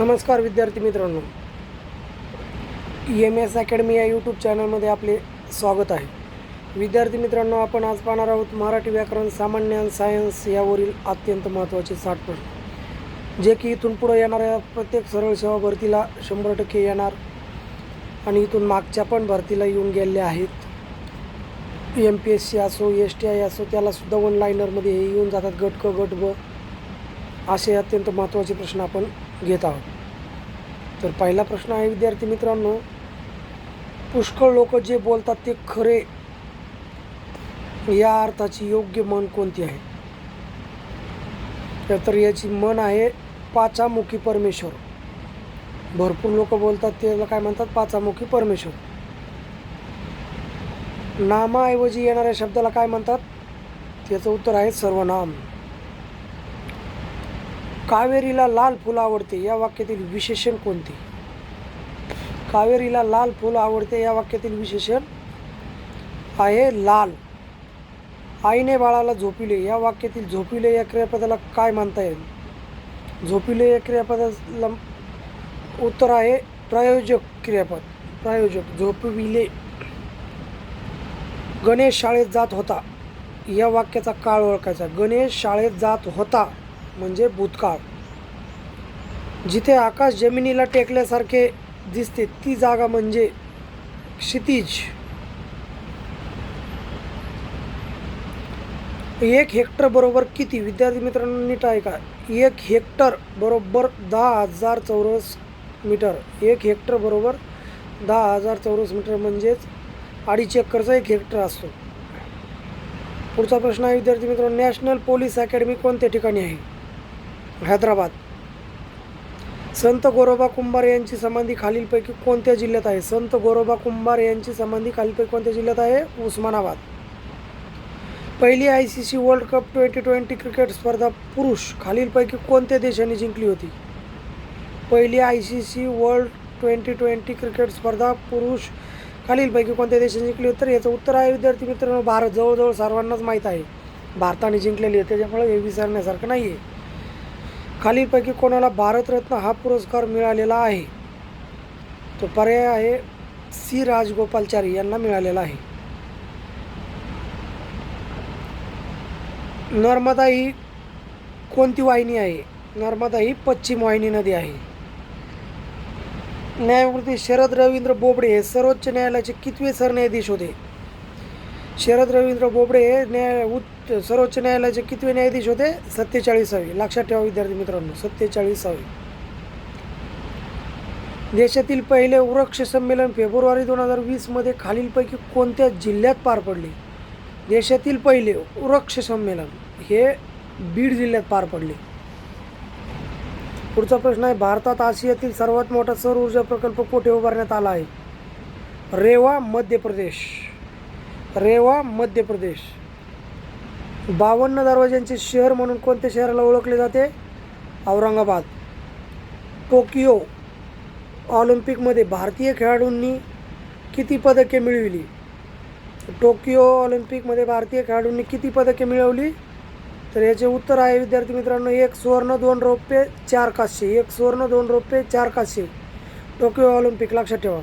नमस्कार विद्यार्थी मित्रांनो. एम एस अकॅडमी या यूट्यूब चॅनलमध्ये आपले स्वागत आहे. विद्यार्थी मित्रांनो आपण आज पाहणार आहोत मराठी व्याकरण सामान्य आणि सायन्स यावरील अत्यंत महत्त्वाचे साठ प्रश्न जे की इथून पुढं येणाऱ्या प्रत्येक सरळ सेवा भरतीला शंभर टक्के येणार आणि इथून मागच्या पण भरतीला येऊन गेलेले आहेत. एम पी एस सी असो एस टी आय असो त्यालासुद्धा वन लायनरमध्ये हे येऊन जातात गट क गट ब असे अत्यंत महत्त्वाचे प्रश्न आपण घेत आहोत. तर पहिला प्रश्न आहे विद्यार्थी मित्रांनो पुष्कळ लोक जे बोलतात ते खरे. या अर्थाची योग्य मन कोणती आहे? तर- तर याची मन आहे पाचामुखी परमेश्वर. भरपूर लोक बोलतात त्याला काय म्हणतात? पाचामुखी परमेश्वर. नामाऐवजी येणाऱ्या शब्दाला काय म्हणतात? त्याचं उत्तर आहे सर्वनाम. कावेरीला लाल फुल आवडते या वाक्यातील विशेषण कोणते? कावेरीला लाल फुल आवडते या वाक्यातील विशेषण आहे लाल. आईने बाळाला झोपिले या वाक्यातील झोपिले या क्रियापदाला काय म्हणता येईल? झोपिले या क्रियापदाला उत्तर आहे प्रायोजक क्रियापद. प्रायोजक झोपविले. गणेश शाळेत जात होता. या वाक्याचा काळ ओळखायचा. गणेश शाळेत जात होता. म्हणजे भूतकाळ. जिथे आकाश जमिनीला टेकल्यासारखे दिसते ती जागा म्हणजे क्षितिज. एक हेक्टर बरोबर किती? विद्यार्थी मित्रांनो नीट आहे का एक हेक्टर बरोबर दहा हजार चौरस मीटर. एक हेक्टर बरोबर दहा हजार चौरस मीटर म्हणजेच अडीच एकरचा एक हेक्टर असतो. पुढचा प्रश्न आहे विद्यार्थी मित्रांनो नॅशनल पोलीस अकॅडमी कोणत्या ठिकाणी आहे? हैदराबाद। संत गोरोबा कुंभार यांची समाधी खालीलपैकी कोणत्या जिल्ह्यात आहे? संत गोरोबा कुंभार यांची समाधी खालीलपैकी कोणत्या जिल्ह्यात आहे? उस्मानाबाद. पहिली I C C world cup twenty twenty cricket स्पर्धा पुरुष खालीलपैकी कोणत्या देशाने जिंकली होती? पहिली I C C world twenty twenty cricket स्पर्धा पुरुष खालीलपैकी कोणत्या देशाने जिंकली होती? तर याचं उत्तर आहे विद्यार्थी मित्रांनो भारत. जवळजवळ सर्वांनाच माहीत आहे. भारताने जिंकलेली आहे. त्याच्यामुळे हे विसरण्यासारखं नाही आहे खालीलपैकी कोणाला भारतरत्न हा पुरस्कार मिळालेला आहे? तो पर्याय आहे सी. राजगोपालचारी यांना मिळालेला आहे. नर्मदा ही कोणती वाहिनी आहे? नर्मदा ही पश्चिम वाहिनी नदी आहे. न्यायमूर्ती शरद रवींद्र बोबडे हे सर्वोच्च न्यायालयाचे कितवे सरन्यायाधीश होते? शरद रवींद्र बोबडे हे न्याय उच्च सर्वोच्च न्यायालयाचे कितवे न्यायाधीश होते? सत्तेचाळीसावे. लक्षात ठेवा विद्यार्थी मित्रांनो सत्तेचाळीसावे. देशातील पहिले वृक्ष संमेलन फेब्रुवारी दोन हजार वीसमध्ये खालीलपैकी कोणत्या जिल्ह्यात पार पडले? देशातील पहिले वृक्ष संमेलन हे बीड जिल्ह्यात पार पडले. पुढचा प्रश्न आहे भारतात आशियातील सर्वात मोठा सौर ऊर्जा प्रकल्प कुठे उभारण्यात आला आहे? रेवा मध्य प्रदेश. रेवा मध्य प्रदेश. बावन्न दरवाज्यांचे शहर म्हणून कोणत्या शहराला ओळखले जाते? औरंगाबाद. टोकियो ऑलिम्पिकमध्ये भारतीय खेळाडूंनी किती पदके मिळविली? टोकियो ऑलिम्पिकमध्ये भारतीय खेळाडूंनी किती पदके मिळवली? तर याचे उत्तर आहे विद्यार्थी मित्रांनो एक सुवर्ण दोन रौप्य चार कांस्य एक सुवर्ण दोन रौप्य चार कांस्य टोकियो ऑलिम्पिक लक्षात ठेवा.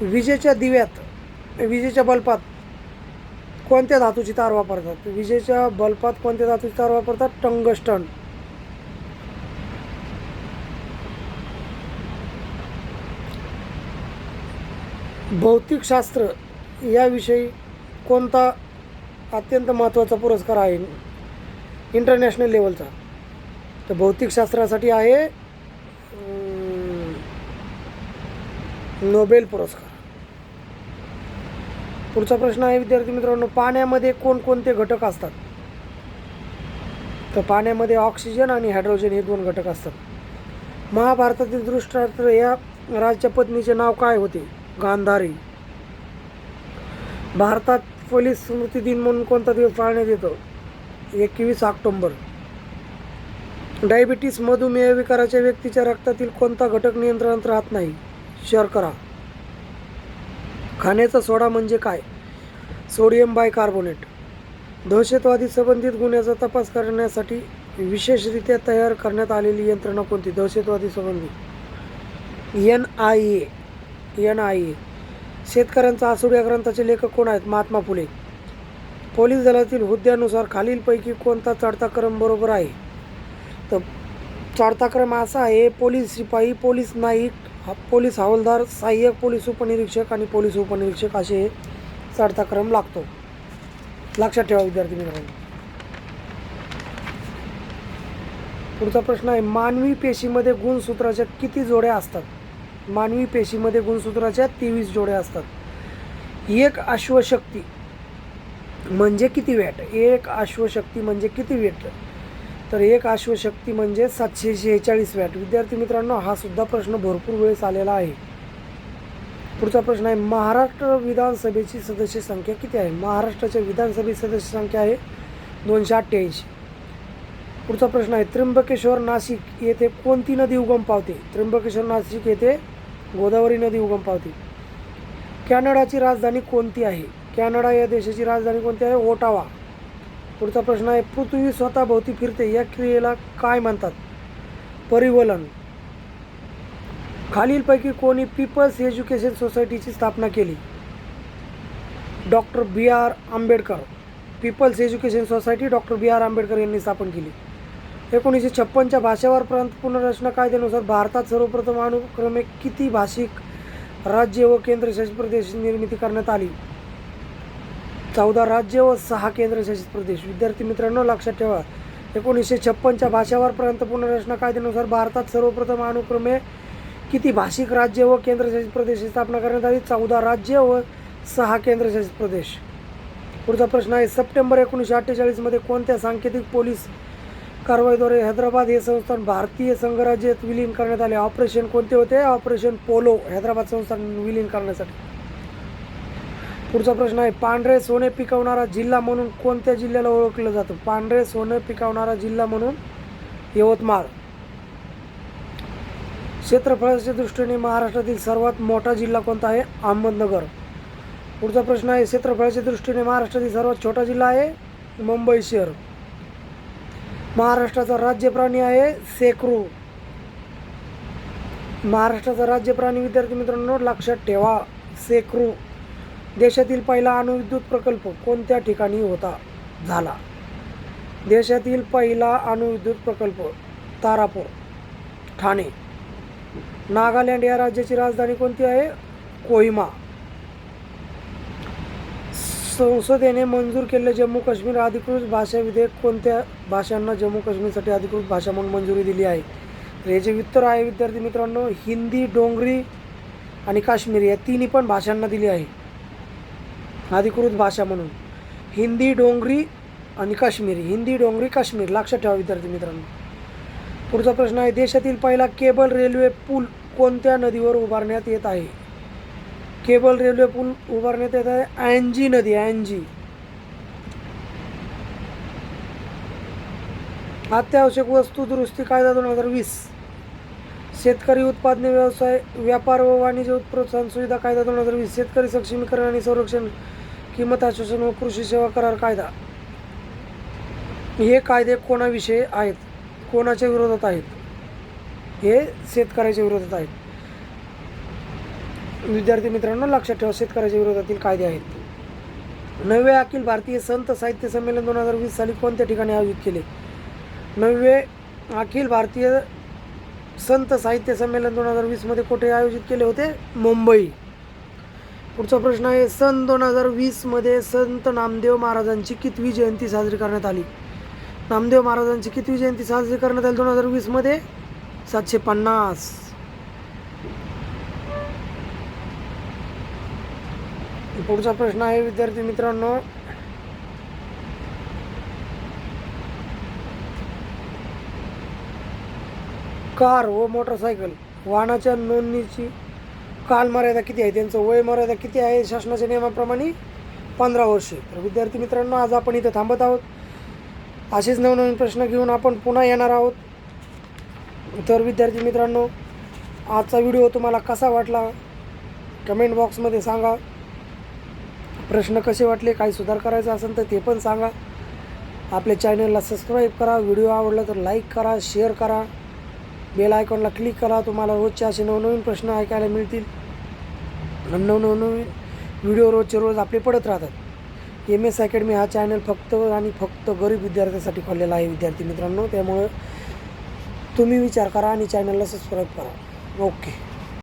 विजेच्या दिव्यात विजेच्या बल्पात कोणत्या धातूची तार वापरतात? विजेच्या बल्बात कोणत्या धातूची तार वापरतात? टंगस्टन. भौतिकशास्त्र याविषयी कोणता अत्यंत महत्त्वाचा पुरस्कार आहे? इंटरनॅशनल लेवलचा तर भौतिकशास्त्रासाठी आहे नोबेल पुरस्कार. पुढचा प्रश्न आहे विद्यार्थी मित्रांनो पाण्यामध्ये कोणकोणते घटक असतात? तर पाण्यामध्ये ऑक्सिजन आणि हायड्रोजन हे दोन घटक असतात. महाभारतातील दृष्टार्थ या राजच्या पत्नीचे नाव काय होते? गांधारी. भारतात पोलीस स्मृती दिन म्हणून कोणता दिवस पाळण्यात येतो? एकवीस ऑक्टोंबर. डायबिटीस मधुमेह विकाराच्या व्यक्तीच्या रक्तातील कोणता घटक नियंत्रणात राहत नाही? शर्करा. खाण्याचा सोडा म्हणजे काय? Sodium bicarbonate. दहशतवादी संबंधित गुन्ह्याचा तपास करण्यासाठी विशेषरित्या तयार करण्यात आलेली यंत्रणा कोणती? दहशतवादी संबंधी. N I A. N I A. शेतकऱ्यांचा आसूड या ग्रंथाचे लेखक कोण आहेत? महात्मा फुले. पोलीस दलातील हुद्द्यानुसार खालीलपैकी कोणता चढता क्रम बरोबर आहे? तर चढता क्रम असा आहे पोलीस शिपाई पोलीस नाईक पोलीस हवालदार सहाय्यक पोलीस उपनिरीक्षक आणि पोलीस उपनिरीक्षक असे चढता क्रम लागतो. लक्षात ठेवा विद्यार्थी मित्रांनो. पुढचा प्रश्न आहे मानवी पेशीमध्ये गुणसूत्राच्या किती जोड्या असतात? मानवी पेशीमध्ये गुणसूत्राच्या तेवीस जोड्या असतात. एक अश्वशक्ती म्हणजे किती वॅट? एक अश्वशक्ती म्हणजे किती वॅट? तर एक अश्वशक्ती म्हणजे सातशे शेहेचाळीस वॅट. विद्यार्थी मित्रांनो हा सुद्धा प्रश्न भरपूर वेळेस आलेला आहे. पुढचा प्रश्न आहे महाराष्ट्र विधानसभेची सदस्य संख्या किती आहे? महाराष्ट्राच्या विधानसभेची सदस्य संख्या आहे दोनशे अठ्ठ्याऐंशी. पुढचा प्रश्न आहे त्र्यंबकेश्वर नाशिक येथे कोणती नदी उगम पावते? त्र्यंबकेश्वर नाशिक येथे गोदावरी नदी उगम पावते. कॅनडाची राजधानी कोणती आहे? कॅनडा या देशाची राजधानी कोणती आहे? ओटावा. पुढचा प्रश्न आहे पृथ्वी स्वतःभोवती फिरते या क्रियेला काय म्हणतात? परिवलन. खालीलपैकी कोणी पीपल्स एज्युकेशन सोसायटीची स्थापना केली? Doctor B R Ambedkar. People's education society doctor B R Ambedkar यांनी स्थापन केली. एकोणीसशे छप्पनच्या भाषेवर प्रांत पुनर्रचना कायद्यानुसार भारतात सर्वप्रथम अनुक्रमे किती भाषिक राज्य व केंद्रशासित प्रदेश निर्मिती करण्यात आली? चौदा राज्य व सहा केंद्रशासित प्रदेश. विद्यार्थी मित्रांनो लक्षात ठेवा. एकोणीसशे छप्पनच्या भाषावरपर्यंत पुनर्रचना कायद्यानुसार भारतात सर्वप्रथम अनुक्रमे किती भाषिक राज्य व केंद्रशासित प्रदेशाची स्थापना करण्यात आली? चौदा राज्य व सहा केंद्रशासित प्रदेश. पुढचा प्रश्न आहे सप्टेंबर एकोणीसशे अठ्ठेचाळीसमध्ये कोणत्या सांकेतिक पोलीस कारवाईद्वारे हैदराबाद हे संस्थान भारतीय संघराज्यात विलीन करण्यात आले? ऑपरेशन कोणते होते? ऑपरेशन पोलो हैदराबाद संस्थान विलीन करण्यासाठी. पुढचा प्रश्न आहे पांढरे सोने पिकवणारा जिल्हा म्हणून कोणत्या जिल्ह्याला ओळखलं जातं? पांढरे सोने पिकवणारा जिल्हा म्हणून यवतमाळ. क्षेत्रफळाच्या दृष्टीने महाराष्ट्रातील सर्वात मोठा जिल्हा कोणता आहे? अहमदनगर. पुढचा प्रश्न आहे क्षेत्रफळाच्या दृष्टीने महाराष्ट्रातील सर्वात छोटा जिल्हा आहे? मुंबई शहर. महाराष्ट्राचा राज्य प्राणी आहे सेक्रू महाराष्ट्राचा राज्य प्राणी विद्यार्थी मित्रांनो लक्षात ठेवा सेक्रू देशातील पहिला अणुविद्युत प्रकल्प कोणत्या ठिकाणी होता? झाला. देशातील पहिला अणुविद्युत प्रकल्प तारापूर ठाणे. नागालँड या राज्याची राजधानी कोणती आहे? कोहिमा. संसदेने मंजूर केलेले जम्मू काश्मीर अधिकृत भाषा विधेयक कोणत्या भाषांना जम्मू काश्मीरसाठी अधिकृत भाषा म्हणून मंजुरी दिली आहे? तर याचे उत्तर आहे विद्यार्थी मित्रांनो हिंदी डोंगरी आणि काश्मीरी या तिन्ही पण भाषांना दिली आहे. अधिकृत भाषा म्हणून. हिंदी डोंगरी आणि काश्मीरी. हिंदी डोंगरी काश्मीर. लक्षात ठेवा विद्यार्थी मित्रांनो. पुढचा प्रश्न आहे देशातील पहिला केबल रेल्वे पूल कोणत्या नदीवर उभारण्यात येत आहे? केबल रेल्वे पूल उभारण्यात येत आहे अँजी नदी अँजी. अत्यावश्यक वस्तू दुरुस्ती कायदा दोन हजार वीस. शेतकरी उत्पादने व्यवसाय व्यापार व वाणिज्य प्रोत्साहन सुविधा कायदा दोन हजार वीस. शेतकरी सक्षमीकरण आणि संरक्षण किंमत आश्वासन व कृषी सेवा करार कायदा. हे कायदे कोणाविषयी आहेत? कोणाच्या विरोधात आहेत? हे शेतकऱ्याच्या विरोधात आहेत. विद्यार्थी मित्रांनो लक्षात ठेवा शेतकऱ्याच्या विरोधातील कायदे आहेत. नववे अखिल भारतीय संत साहित्य संमेलन दोन हजार वीस साली कोणत्या ठिकाणी आयोजित केले? नववे अखिल भारतीय संत साहित्य संमेलन दोन हजार वीसमध्ये कुठे आयोजित केले होते? मुंबई. पुढचा प्रश्न आहे सन दोन हजार वीसमध्ये संत नामदेव महाराजांची कितवी जयंती साजरी करण्यात आली? नामदेव महाराजांची कितवी जयंती साजरी करण्यात आली दोन हजार वीसमध्ये? सातशे पन्नास. पुढचा प्रश्न आहे विद्यार्थी मित्रांनो. कार व मोटरसायकल वाहनाच्या नोंदणीची कालमर्यादा किती आहे? त्यांचं वय मर्यादा किती आहे? शासनाच्या नियमाप्रमाणे पंधरा वर्षे. तर विद्यार्थी मित्रांनो आज आपण इथं थांबत आहोत. असेच नवनवीन प्रश्न घेऊन आपण पुन्हा येणार आहोत. तर विद्यार्थी मित्रांनो आजचा व्हिडिओ तुम्हाला कसा वाटला? कमेंट बॉक्समध्ये सांगा. प्रश्न कसे वाटले? काही सुधार करायचा असेल तर ते पण सांगा. आपल्या चॅनलला सबस्क्राईब करा. व्हिडिओ आवडला तर लाईक करा शेअर करा. बेल आयकॉनला क्लिक करा. तुम्हाला रोजचे असे नवनवीन प्रश्न ऐकायला मिळतील. आणि नवनवीन व्हिडिओ रोजचे रोज आपले पडत राहतात. एम एस अकॅडमी हा चॅनल फक्त आणि फक्त गरीब विद्यार्थ्यांसाठी खोललेला आहे विद्यार्थी मित्रांनो. त्यामुळं तुम्ही विचार करा आणि चॅनलला सबस्क्राईब करा. ओके